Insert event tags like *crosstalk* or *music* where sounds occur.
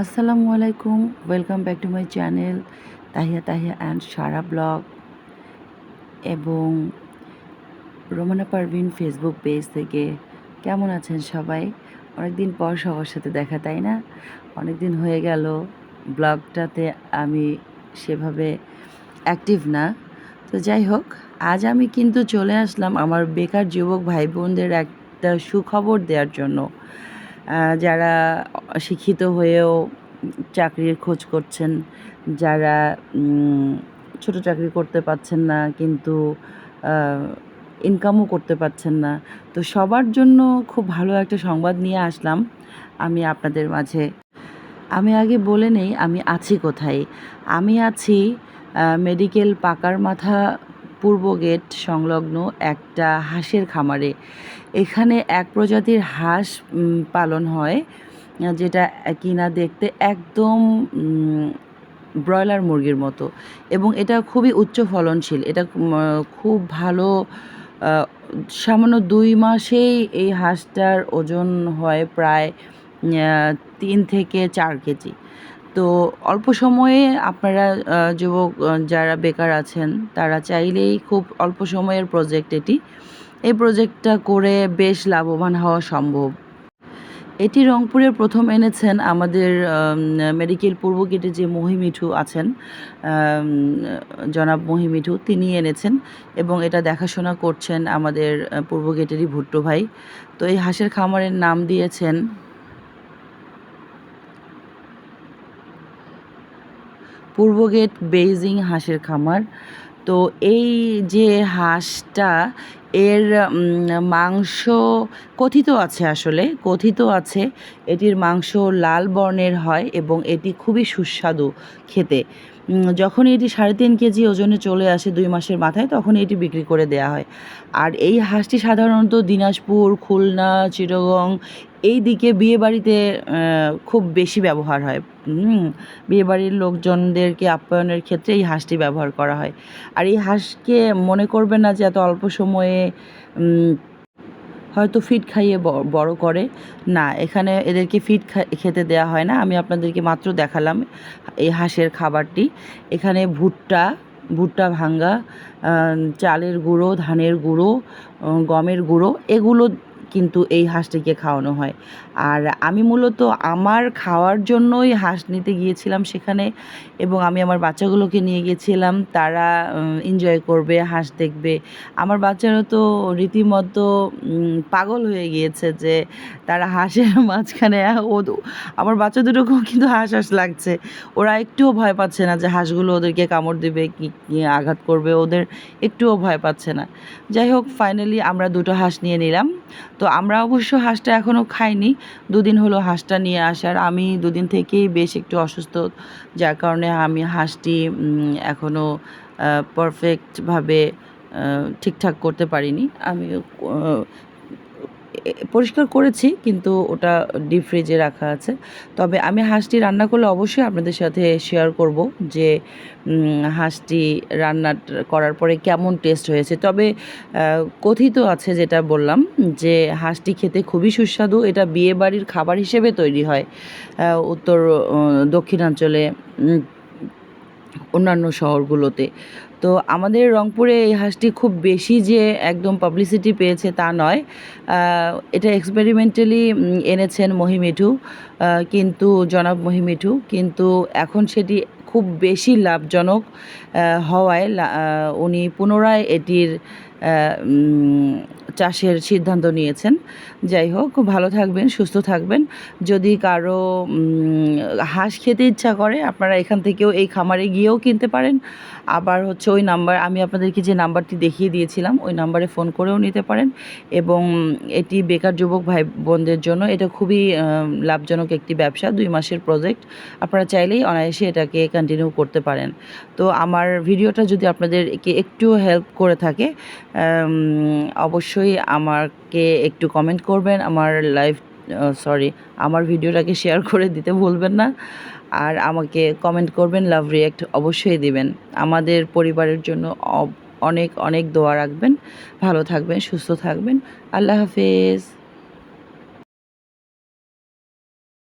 আসসালামু আলাইকুম welcome back to my channel Tahiya Tahiya and Sara vlog. এবং Romana Parvin Facebook page থেকে কেমন আছেন সবাই? অনেক দিন পর সবার সাথে দেখা, তাই না? অনেক দিন হয়ে গেল, ব্লগটাতে আমি সেভাবে অ্যাক্টিভ না। তো যাই হোক, আজ আমি কিন্তু চলে আসলাম আমার বেকার যুবক ভাই বোনদের একটা সুখবর দেওয়ার জন্য। যারা শিক্ষিত হয়েও চাকরির খোঁজ করছেন, যারা ছোট চাকরি করতে পারছেন না, কিন্তু ইনকামও করতে পারছেন না। তো সবার জন্য খুব ভালো একটা সংবাদ নিয়ে আসলাম। আমি আপনাদের মাঝে, আমি আগে বলে নেই, আমি আছি কোথায়? আমি আছি মেডিকেল পাকার মাথা পূর্ব গেট সংলগ্ন একটা হাঁসের খামারে। এখানে এক প্রজাতির হাঁস পালন হয়, যেটা কিনা দেখতে একদম ব্রয়লার মুরগির মতো এবং এটা খুবই উচ্চ ফলনশীল। এটা খুব ভালো সামান্য দুই মাসেই এই হাঁসটার ওজন হয় প্রায় তিন থেকে চার কেজি। তো অল্প সময়ে আপনারা যুবক যারা বেকার আছেন, তারা চাইলেই খুব অল্প সময়ের প্রজেক্ট এটি। এই প্রজেক্টটা করে বেশ লাভবান হওয়া সম্ভব। এটি রংপুরে প্রথম এনেছেন আমাদের মেডিকেল পূর্ব গেটে যে মহিমিঠু আছেন জনাব মহিমিঠু, তিনি এনেছেন এবং এটা দেখাশোনা করছেন আমাদের পূর্ব গেটেরই ভুট্টো ভাই। তো এই হাঁসের খামারের নাম দিয়েছেন পূর্ব গেট বেইজিং হাঁসের খামার। তো এই যে হাঁসটা এর মাংস কথিত আছে আসলে, কথিত আছে। এটির মাংস লাল বর্ণের হয় এবং এটি খুবই সুস্বাদু খেতে। যখন এটি সাড়ে তিন কেজি ওজনে চলে আসে দুই মাসের মাথায়, তখন এটি বিক্রি করে দেওয়া হয়। আর এই হাঁসটি সাধারণত দিনাজপুর, খুলনা চিরগং এই দিকে বিয়েবাড়িতে খুব বেশি ব্যবহার হয়। বিয়েবাড়ির লোকজনদেরকে আপ্যায়নের ক্ষেত্রে এই হাঁসটি ব্যবহার করা হয়। আর এই হাঁসকে মনে করবেন না যে এত অল্প সময়ে হয়তো ফিট খাইয়ে বড় করে। না, এখানে এদেরকে ফিড খেতে দেয়া হয় না। আমি আপনাদেরকে মাত্র দেখালাম এই হাঁসের খাবারটি। এখানে ভুট্টা ভুট্টা ভাঙ্গা চালের গুঁড়ো, ধানের গুঁড়ো গমের গুঁড়ো, এগুলো কিন্তু এই হাঁসটিকে খাওয়ানো হয়। আর আমি মূলত আমার খাওয়ার জন্যই হাঁস নিতে গিয়েছিলাম সেখানে এবং আমি আমার বাচ্চাগুলোকে নিয়ে গিয়েছিলাম। তারা এনজয় করবে, হাঁস দেখবে। আমার বাচ্চারা তো রীতিমতো পাগল হয়ে গিয়েছে যে তারা হাঁসের *laughs* মাঝখানে, ও আমার বাচ্চা দুটোকেও কিন্তু হাঁস হাঁস লাগছে। ওরা একটুও ভয় পাচ্ছে না যে হাঁসগুলো ওদেরকে কামড় দেবে, কি কি আঘাত করবে, ওদের একটুও ভয় পাচ্ছে না। যাই হোক ফাইনালি আমরা দুটো হাঁস নিয়ে নিলাম। তো আমরা অবশ্য হাঁসটা এখনও খাইনি। দুদিন হলো হাঁসটা নিয়ে আসার। আমি দুদিন থেকেই বেশ একটু অসুস্থ, যার কারণে আমি হাঁসটি এখনও পারফেক্টভাবে ঠিকঠাক করতে পারিনি। আমি পরিষ্কার করেছি, কিন্তু ওটা ডিপ ফ্রিজে রাখা আছে। তবে আমি হাঁসটি রান্না করলে অবশ্যই আপনাদের সাথে শেয়ার করব যে হাঁসটি রান্না করার পরে কেমন টেস্ট হয়েছে। তবে কথিত আছে যেটা বললাম, যে হাঁসটি খেতে খুবই সুস্বাদু। এটা বিয়ে বাড়ির খাবার হিসেবে তৈরি হয়। উত্তর দক্ষিণাঞ্চলে অন্যান্য শহরগুলোতে। তো আমাদের রংপুরে এই হাঁসটি খুব বেশি যে একদম পাবলিসিটি পেয়েছে তা নয়। এটা এক্সপেরিমেন্টালি এনেছেন মহিমিঠু। কিন্তু, জনাব মহিমিঠু, কিন্তু এখন সেটি খুব বেশি লাভজনক হওয়ায় উনি পুনরায় এটির চাষের সিদ্ধান্ত নিয়েছেন। যাই হোক ভালো থাকবেন, সুস্থ থাকবেন। যদি কারও হাঁস খেতে ইচ্ছা করে, আপনারা এখান থেকেও এই খামারে গিয়েও কিনতে পারেন। আবার হচ্ছে ওই নাম্বার, আমি আপনাদেরকে যে নাম্বারটি দেখিয়ে দিয়েছিলাম, ওই নাম্বারে ফোন করেও নিতে পারেন। এবং এটি বেকার যুবক ভাই বোনদের জন্য, এটা খুবই লাভজনক একটি ব্যবসা, দুই মাসের প্রজেক্ট। আপনারা চাইলেই অনায়াসে এটাকে কন্টিনিউ করতে পারেন। তো আমার ভিডিওটা যদি আপনাদেরকে একটু হেল্প করে থাকে অবশ্যই আমাকে একটু কমেন্ট করবেন, আমার লাইভ সরি আমার ভিডিওটাকে শেয়ার করে দিতে ভুলবেন না। আর আমাকে কমেন্ট করবেন লাভ রিয়াক্ট অবশ্যই দিবেন। আমাদের পরিবারের জন্য অনেক অনেক দোয়া রাখবেন। ভালো থাকবেন, সুস্থ থাকবেন। আল্লাহ হাফেজ।